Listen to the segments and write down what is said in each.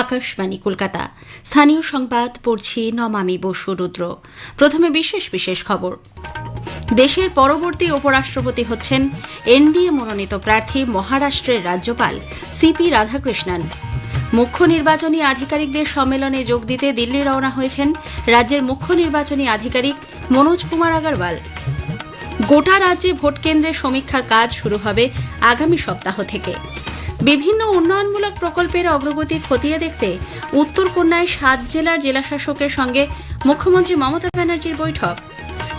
আকাশবাণী, কলকাতা। স্থানীয় সংবাদ, পড়ছি নমামি বসু রুদ্র। প্রথমে বিশেষ বিশেষ খবর। দেশের পরবর্তী উপরাষ্ট্রপতি হচ্ছেন এনডিএ মনোনীত প্রার্থী মহারাষ্ট্রের রাজ্যপাল সিপি রাধাকৃষ্ণন। মুখ্য নির্বাচনী আধিকারিকদের সম্মেলনে যোগ দিতে দিল্লি রওনা হয়েছেন রাজ্যের মুখ্য নির্বাচনী আধিকারিক মনোজ কুমার আগরওয়াল। গোটা রাজ্যে ভোট কেন্দ্রের সমীক্ষার কাজ শুরু হবে আগামী সপ্তাহ থেকে। বিভিন্ন উন্নয়নমূলক প্রকল্পের অগ্রগতি খতিয়ে দেখতে উত্তর কন্যায় সাত জেলার জেলাশাসকের সঙ্গে মুখ্যমন্ত্রী মমতা ব্যানার্জির বৈঠক।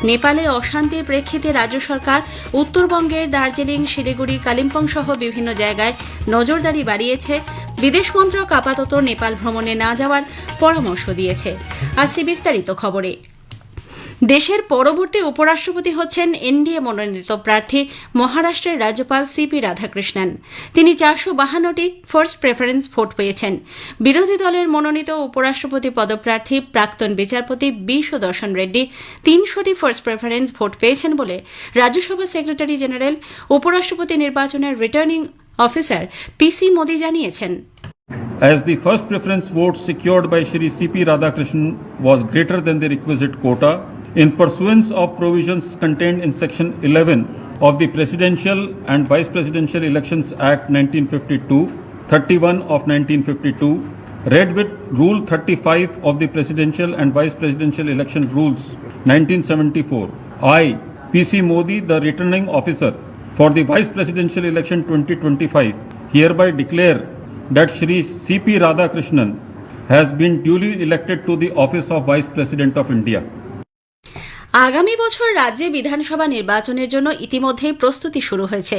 নেপালে অশান্তির প্রেক্ষিতে রাজ্য সরকার উত্তরবঙ্গের দার্জিলিং, শিলিগুড়ি, কালিম্পং সহ বিভিন্ন জায়গায় নজরদারি বাড়িয়েছে। বিদেশ মন্ত্রক আপাতত নেপাল ভ্রমণে না যাওয়ার পরামর্শ দিয়েছে। আসছে বিস্তারিত খবরে। দেশের পরবর্তী উপরাষ্ট্রপতি হচ্ছেন এনডিএ মনোনীত প্রার্থী মহারাষ্ট্রের রাজ্যপাল সিপি রাধাকৃষ্ণন তিনি চারশো বাহান্নটি ফার্স্ট প্রেফারেন্স ভোট পেয়েছেন বিরোধী দলের মনোনীত উপরাষ্ট্রপতি পদপ্রার্থী প্রাক্তন বিচারপতি বি সুদর্শন রেড্ডি তিনশোটি ফার্স্ট প্রেফারেন্স ভোট পেয়েছেন বলে রাজ্যসভা সেক্রেটারি জেনারেল উপরাষ্ট্রপতি নির্বাচনের রিটার্নিং অফিসার পিসি মোদি জানিয়েছেন As the first preference vote secured by Shri C.P. Radhakrishnan was greater than the requisite quota, in pursuance of provisions contained in Section 11 of the Presidential and Vice Presidential Elections Act 1952, 31 of 1952, read with Rule 35 of the Presidential and Vice Presidential Election Rules 1974, I, P.C. Modi, the returning officer for the Vice Presidential Election 2025, hereby declare that Shri C.P. Radhakrishnan has been duly elected to the office of Vice President of India. আগামী বছর রাজ্যে বিধানসভা নির্বাচনের জন্য ইতিমধ্যেই প্রস্তুতি শুরু হয়েছে।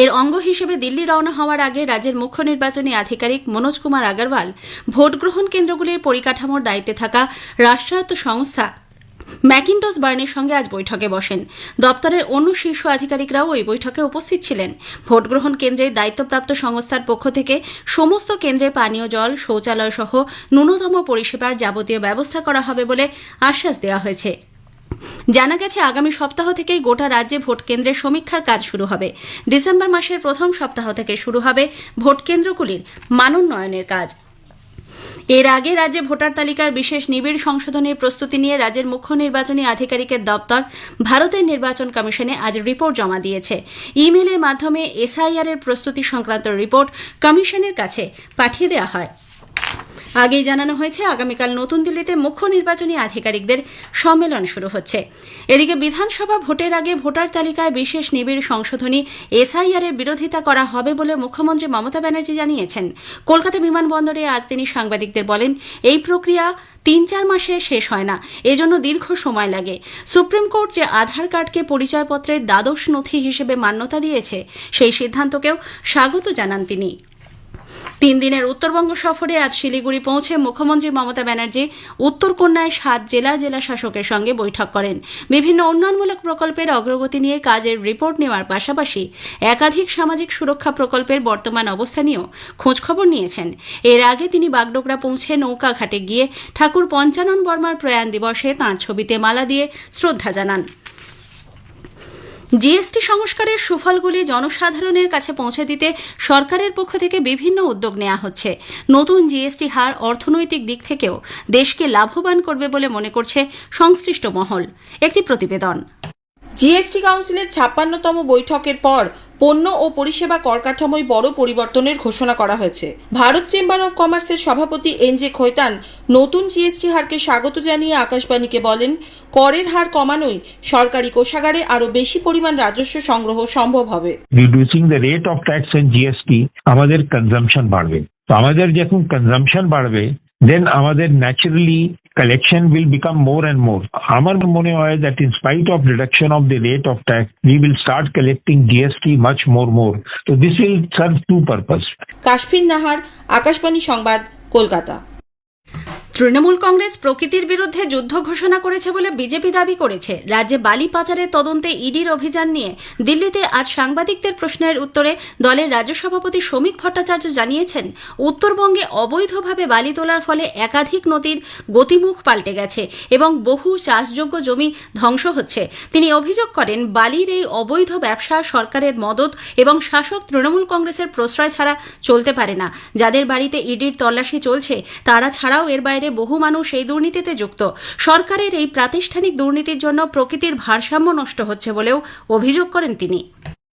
এর অঙ্গ হিসেবে দিল্লি রওনা হওয়ার আগে রাজ্যের মুখ্য নির্বাচনী আধিকারিক মনোজ কুমার আগরওয়াল ভোট গ্রহণ কেন্দ্রগুলির পরিকাঠামোর দায়িত্বে থাকা রাষ্ট্রায়ত্ত সংস্থা ম্যাকিন্টস বার্নের সঙ্গে আজ বৈঠকে বসেন। দপ্তরের অন্য শীর্ষ আধিকারিকরাও ওই বৈঠকে উপস্থিত ছিলেন। ভোটগ্রহণ কেন্দ্রের দায়িত্বপ্রাপ্ত সংস্থার পক্ষ থেকে সমস্ত কেন্দ্রে পানীয় জল, শৌচালয় সহ ন্যূনতম পরিষেবার যাবতীয় ব্যবস্থা করা হবে বলে আশ্বাস দেওয়া হয়েছে। জানা গেছে, আগামী সপ্তাহ থেকেই গোটা রাজ্যে ভোট কেন্দ্রের সমীক্ষার কাজ শুরু হবে। ডিসেম্বর মাসের প্রথম সপ্তাহ থেকে শুরু হবে ভোট কেন্দ্রগুলির মানোন্নয়নের কাজ। এর আগে রাজ্যে ভোটার তালিকার বিশেষ নিবিড় সংশোধনের প্রস্তুতি নিয়ে রাজ্যের মুখ্য নির্বাচনী আধিকারিকের দপ্তর ভারতের নির্বাচন কমিশনে আজ রিপোর্ট জমা দিয়েছে। ইমেলের মাধ্যমে এসআইআর এর প্রস্তুতি সংক্রান্ত রিপোর্ট কমিশনের কাছে পাঠিয়ে দেওয়া হয়। আগেই জানানো হয়েছে, আগামীকাল নতুন দিল্লিতে মুখ্য নির্বাচনী আধিকারিকদের সম্মেলন শুরু হচ্ছে। এদিকে বিধানসভা ভোটের আগে ভোটার তালিকায় বিশেষ নিবিড় সংশোধনী এসআইআর এর বিরোধিতা করা হবে বলে মুখ্যমন্ত্রী মমতা ব্যানার্জি জানিয়েছেন। কলকাতা বিমানবন্দরে আজ তিনি সাংবাদিকদের বলেন, এই প্রক্রিয়া তিন চার মাসে শেষ হয় না, এজন্য দীর্ঘ সময় লাগে। সুপ্রিম কোর্ট যে আধার কার্ডকে পরিচয়পত্রের দ্বাদশ নথি হিসেবে মান্যতা দিয়েছে, সেই সিদ্ধান্তকেও স্বাগত জানান তিনি। তিন দিনের উত্তরবঙ্গ সফরে আজ শিলিগুড়ি পৌঁছে মুখ্যমন্ত্রী মমতা ব্যানার্জি উত্তর কন্যায় সাত জেলার জেলা শাসকের সঙ্গে বৈঠক করেন। বিভিন্ন উন্নয়নমূলক প্রকল্পের অগ্রগতি নিয়ে কাজের রিপোর্ট নেওয়ার পাশাপাশি একাধিক সামাজিক সুরক্ষা প্রকল্পের বর্তমান অবস্থা নিয়েও খোঁজখবর নিয়েছেন। এর আগে তিনি বাগডোগরা পৌঁছে নৌকাঘাটে গিয়ে ঠাকুর পঞ্চানন বর্মার প্রয়াণ দিবসে তাঁর ছবিতে মালা দিয়ে শ্রদ্ধা জানান। জিএসটি সংস্কারের সুফলগুলি জনসাধারণের কাছে পৌঁছে দিতে সরকারের পক্ষ থেকে বিভিন্ন উদ্যোগ নেওয়া হচ্ছে। নতুন জিএসটি হার অর্থনৈতিক দিক থেকেও দেশকে লাভবান করবে বলে মনে করছে সংশ্লিষ্ট মহল। একটি প্রতিবেদন। জিএসটি কাউন্সিলের ছাপ্পান্নতম বৈঠকের পর পণ্য ও পরিষেবা কর কাঠামোয় বড় পরিবর্তনের ঘোষণা করা হয়েছে। ভারত চেম্বার অফ কমার্সের সভাপতি এন জে খৈতান নতুন জিএসটি হারকে স্বাগত জানিয়ে আকাশবাণীকে বলেন, করের হার কমানোই সরকারি কোষাগারে আরও বেশি পরিমাণ রাজস্ব সংগ্রহ সম্ভব হবে। Reducing the rate of tax and GST আমাদের কনজাম্পশন বাড়বে। আমাদের যখন কনজাম্পশন বাড়বে দেন আমাদের naturally collection will become more and more আমার মনে হয় that in spite of reduction of the rate of tax we will start collecting GST much more more তো this will serve two purpose Kashfin Nahar, Akashvani সংবাদ, কলকাতা। তৃণমূল কংগ্রেস প্রকৃতির বিরুদ্ধে যুদ্ধ ঘোষণা করেছে বলে বিজেপি দাবি করেছে। রাজ্যে বালি পাচারের তদন্তে ইডির অভিযান নিয়ে দিল্লিতে আজ সাংবাদিকদের প্রশ্নের উত্তরে দলের রাজ্য সভাপতি শ্রমিক ভট্টাচার্য জানিয়েছেন, উত্তরবঙ্গে অবৈধভাবে বালি তোলার ফলে একাধিক নদীর গতিমুখ পাল্টে গেছে এবং বহু চাষযোগ্য জমি ধ্বংস হচ্ছে। তিনি অভিযোগ করেন, বালির এই অবৈধ ব্যবসা সরকারের মদত এবং শাসক তৃণমূল কংগ্রেসের প্রশ্রয় ছাড়া চলতে পারে না। যাদের বাড়িতে ইডির তল্লাশি চলছে, তারা ছাড়াও এর বাইরে বহু মানুষ এই দুর্নীতিতে যুক্ত। সরকারের এই প্রাতিষ্ঠানিক দুর্নীতির জন্য প্রকৃতির ভারসাম্য নষ্ট হচ্ছে বলেও অভিযোগ করেন তিনি।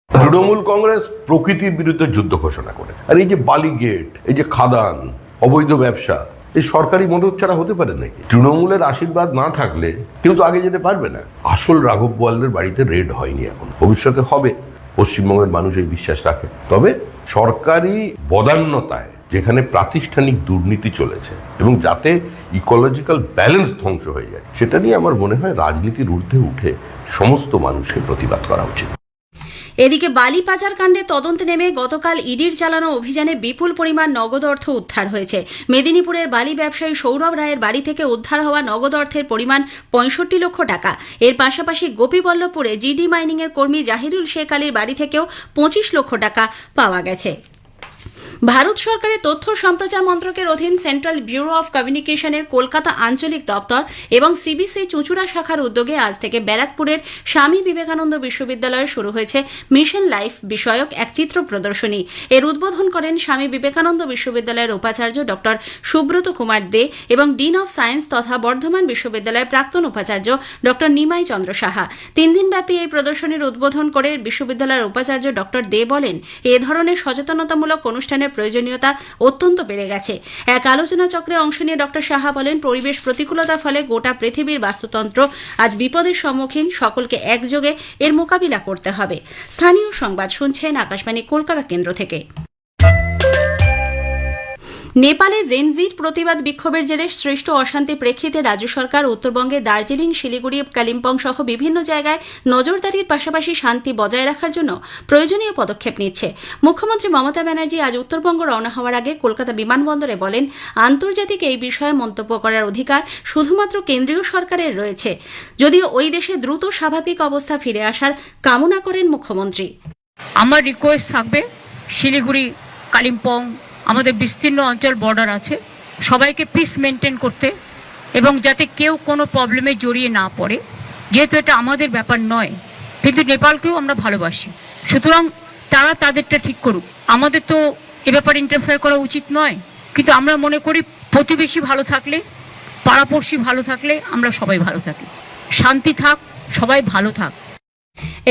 তৃণমূল কংগ্রেস প্রকৃতির বিরুদ্ধে যুদ্ধ ঘোষণা করে আর এই যে বালি গেট, এই যে খাদান, অবৈধ ব্যবসা, এই সরকারি মদত ছাড়া হতে পারে নাকি? তৃণমূলের আশীর্বাদ না থাকলে কেউ তো আগে যেতে পারবে না। আসল রাঘব বোয়ালদের বাড়িতে রেড হয়নি এখন। ভবিষ্যতে হবে। পশ্চিমবঙ্গের মানুষ এই বিশ্বাস রাখে। তবে সরকারি বদান্যতায় যেখানে প্রাতিষ্ঠানিক দুর্নীতি চলেছে এবং যাতে ইকোলজিক্যাল ব্যালেন্স ধ্বংস হয়ে যায়, সেটা নিয়ে আমার মনে হয় রাজনীতির ঊর্ধ্বে উঠে সমস্ত মানুষের প্রতিবাদ করা উচিত। এদিকে বালি পাচার কাণ্ডে তদন্তে নেমে গতকাল ইডির চালানো অভিযানে বিপুল পরিমাণ নগদ অর্থ উদ্ধার হয়েছে। মেদিনীপুরের বালি ব্যবসায়ী সৌরভ রায়ের বাড়ি থেকে উদ্ধার হওয়া নগদ অর্থের পরিমাণ পঁয়ষট্টি লক্ষ টাকা। এর পাশাপাশি গোপীবল্লভপুরে জিডি মাইনিং এর কর্মী জাহিরুল শেখ আলীর বাড়ি থেকেও পঁচিশ লক্ষ টাকা পাওয়া গেছে। ভারত সরকারের তথ্য সম্প্রচার মন্ত্রকের অধীন সেন্ট্রাল ব্যুরো অফ কমিউনিকেশনের কলকাতা আঞ্চলিক দপ্তর এবং সিবিসি চুঁচুড়া শাখার উদ্যোগে আজ থেকে ব্যারাকপুরের স্বামী বিবেকানন্দ বিশ্ববিদ্যালয়ে শুরু হয়েছে মিশন লাইফ বিষয়ক এক চিত্র প্রদর্শনী। এর উদ্বোধন করেন স্বামী বিবেকানন্দ বিশ্ববিদ্যালয়ের উপাচার্য ড সুব্রত কুমার দে এবং ডিন অফ সায়েন্স তথা বর্ধমান বিশ্ববিদ্যালয়ের প্রাক্তন উপাচার্য ড নিমাই চন্দ্র সাহা। তিন দিনব্যাপী এই প্রদর্শনীর উদ্বোধন করে বিশ্ববিদ্যালয়ের উপাচার্য ড দে বলেন, এ ধরনের সচেতনতামূলক অনুষ্ঠানের প্রয়োজনীয়তা অত্যন্ত বেড়ে গেছে। এক আলোচনা চক্রে অংশ নিয়ে ডক্টর সাহা বলেন, পরিবেশ প্রতিকূলতার ফলে গোটা পৃথিবীর বাস্তুতন্ত্র আজ বিপদের সম্মুখীন, সকলকে একযোগে এর মোকাবিলা করতে হবে। স্থানীয় সংবাদ শুনছেন আকাশবাণী কলকাতা কেন্দ্র থেকে। নেপালে জেনজির প্রতিবাদ বিক্ষোভের জেরে সৃষ্ট অশান্তির প্রেক্ষিতে রাজ্য সরকার উত্তরবঙ্গে দার্জিলিং, শিলিগুড়ি, কালিম্পং সহ বিভিন্ন জায়গায় নজরদারির পাশাপাশি শান্তি বজায় রাখার জন্য প্রয়োজনীয় পদক্ষেপ নিচ্ছে। মুখ্যমন্ত্রী মমতা ব্যানার্জি আজ উত্তরবঙ্গ রওনা হওয়ার আগে কলকাতা বিমানবন্দরে বলেন, আন্তর্জাতিক এই বিষয়ে মন্তব্য করার অধিকার শুধুমাত্র কেন্দ্রীয় সরকারের রয়েছে। যদিও ওই দেশে দ্রুত স্বাভাবিক অবস্থা ফিরে আসার কামনা করেন মুখ্যমন্ত্রী। আমার রিকোয়েস্ট থাকবে শিলিগুড়ি, কালিম্পং আমাদের বিস্তীর্ণ অঞ্চল বর্ডার আছে। সবাইকে পিস মেনটেন করতে এবং যাতে কেউ কোনো প্রবলেমে জড়িয়ে না পড়ে। যেহেতু এটা আমাদের ব্যাপার নয়, কিন্তু নেপালকেও আমরা ভালোবাসি। সুতরাং তারা তাদেরটা ঠিক করুক। আমাদের তো এ ব্যাপারে ইন্টারফেয়ার করা উচিত নয়, কিন্তু আমরা মনে করি প্রতিবেশী ভালো থাকলে, পাড়াপড়শি ভালো থাকলে আমরা সবাই ভালো থাকি। শান্তি থাক, সবাই ভালো থাক।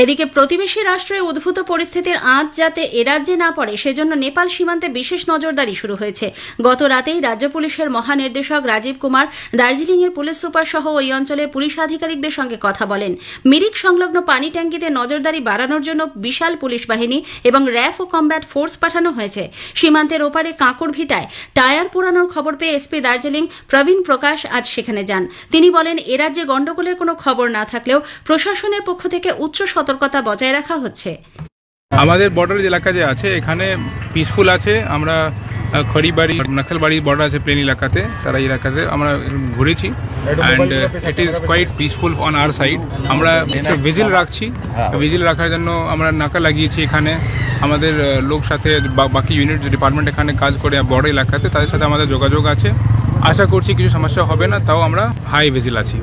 এদিকে প্রতিবেশী রাষ্ট্রে উদ্ভূত পরিস্থিতির আঁচ যাতে এ রাজ্যে না পড়ে, সেজন্য নেপাল সীমান্তে বিশেষ নজরদারি শুরু হয়েছে। গত রাতেই রাজ্য পুলিশের মহানির্দেশক রাজীব কুমার দার্জিলিংয়ের পুলিশ সুপার সহ ওই অঞ্চলের পুলিশ আধিকারিকদের সঙ্গে কথা বলেন। মিরিক সংলগ্ন পানি ট্যাঙ্কিতে নজরদারি বাড়ানোর জন্য বিশাল পুলিশ বাহিনী এবং র্যাফ ও কমব্যাট ফোর্স পাঠানো হয়েছে। সীমান্তের ওপারে কাঁকড় ভিটায় টায়ার পোড়ানোর খবর পেয়ে এসপি দার্জিলিং প্রবীণ প্রকাশ আজ সেখানে যান। তিনি বলেন, এ রাজ্যে গণ্ডগোলের কোনো খবর না থাকলেও প্রশাসনের পক্ষ থেকে উচ্চ সতর্কতা বজায় রাখা হচ্ছে। আমাদের বর্ডার এলাকা যে আছে, এখানে পিসফুল আছে। আমরা খড়িবাড়ি, নকশালবাড়ি বর্ডার আছে প্লেন এলাকাতে। তারা এই এলাকাতে আমরা ঘুরেছি। And it is quite peaceful on our side আমরা একটা ভিজিল রাখছি। ভিজিল রাখার জন্য আমরা নাকা লাগিয়েছি এখানে। আমাদের লোক সাথে বাকি ইউনিট ডিপার্টমেন্ট এখানে কাজ করে বর্ডার এলাকাতে, তাদের সাথে আমাদের যোগাযোগ আছে। আশা করছি কিছু সমস্যা হবে না, তাও আমরা হাই ভিজিল আছি।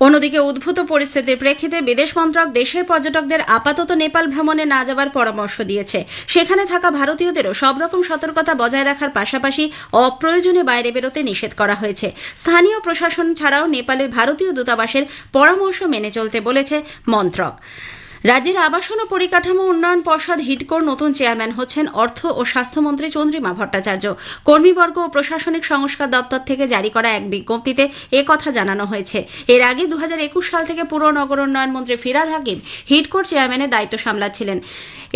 অন্যদিকে উদ্ভূত পরিস্থিতির প্রেক্ষিতে বিদেশ মন্ত্রক দেশের পর্যটকদের আপাতত নেপাল ভ্রমণে না যাবার পরামর্শ দিয়েছে। সেখানে থাকা ভারতীয়দেরও সব রকম সতর্কতা বজায় রাখার পাশাপাশি অপ্রয়োজনে বাইরে বেরোতে নিষেধ করা হয়েছে। স্থানীয় প্রশাসন ছাড়াও নেপালের ভারতীয় দূতাবাসের পরামর্শ মেনে চলতে বলেছে মন্ত্রক। রাজ্যের আবাসন ও পরিকাঠামো উন্নয়ন পর্ষদ হিটকোর নতুন চেয়ারম্যান হচ্ছেন অর্থ ও স্বাস্থ্যমন্ত্রী চন্দ্রিমা ভট্টাচার্য। কর্মীবর্গ ও প্রশাসনিক সংস্কার দপ্তর থেকে জারি করা এক বিজ্ঞপ্তিতে এ কথা জানানো হয়েছে। এর আগে দু হাজার একুশ সাল থেকে পুর নগর উন্নয়ন মন্ত্রী ফিরাদ হাকিম হিটকোর চেয়ারম্যানের দায়িত্ব সামলাচ্ছিলেন।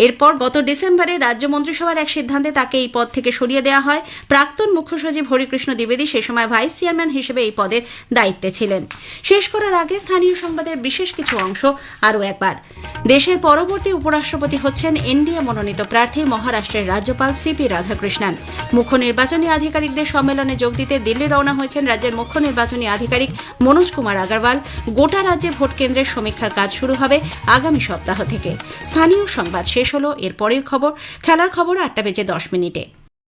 এরপর গত ডিসেম্বরে রাজ্য মন্ত্রিসভার এক সিদ্ধান্তে তাকে এই পদ থেকে সরিয়ে দেওয়া হয়। প্রাক্তন মুখ্য সচিব হরিকৃষ্ণ দ্বিবেদী সে সময় ভাইস চেয়ারম্যান হিসেবে এই পদের দায়িত্বে ছিলেন। শেষ করার আগে স্থানীয় সংবাদের বিশেষ কিছু অংশ আরও একবার। দেশের পরবর্তী উপরাষ্ট্রপতি হচ্ছেন এনডিএ মনোনীত প্রার্থী মহারাষ্ট্রের রাজ্যপাল সিপি রাধাকৃষ্ণন। মুখ্য নির্বাচনী আধিকারিকদের সম্মেলনে যোগ দিতে দিল্লি রওনা হয়েছেন রাজ্যের মুখ্য নির্বাচনী আধিকারিক মনোজ কুমার আগারওয়াল। গোটা রাজ্যে ভোট কেন্দ্রের সমীক্ষার কাজ শুরু হবে আগামী সপ্তাহ থেকে। স্থানীয় সংবাদ শেষ হল এর পরের খবর। খেলার খবর আটটা বেজে দশ মিনিটে।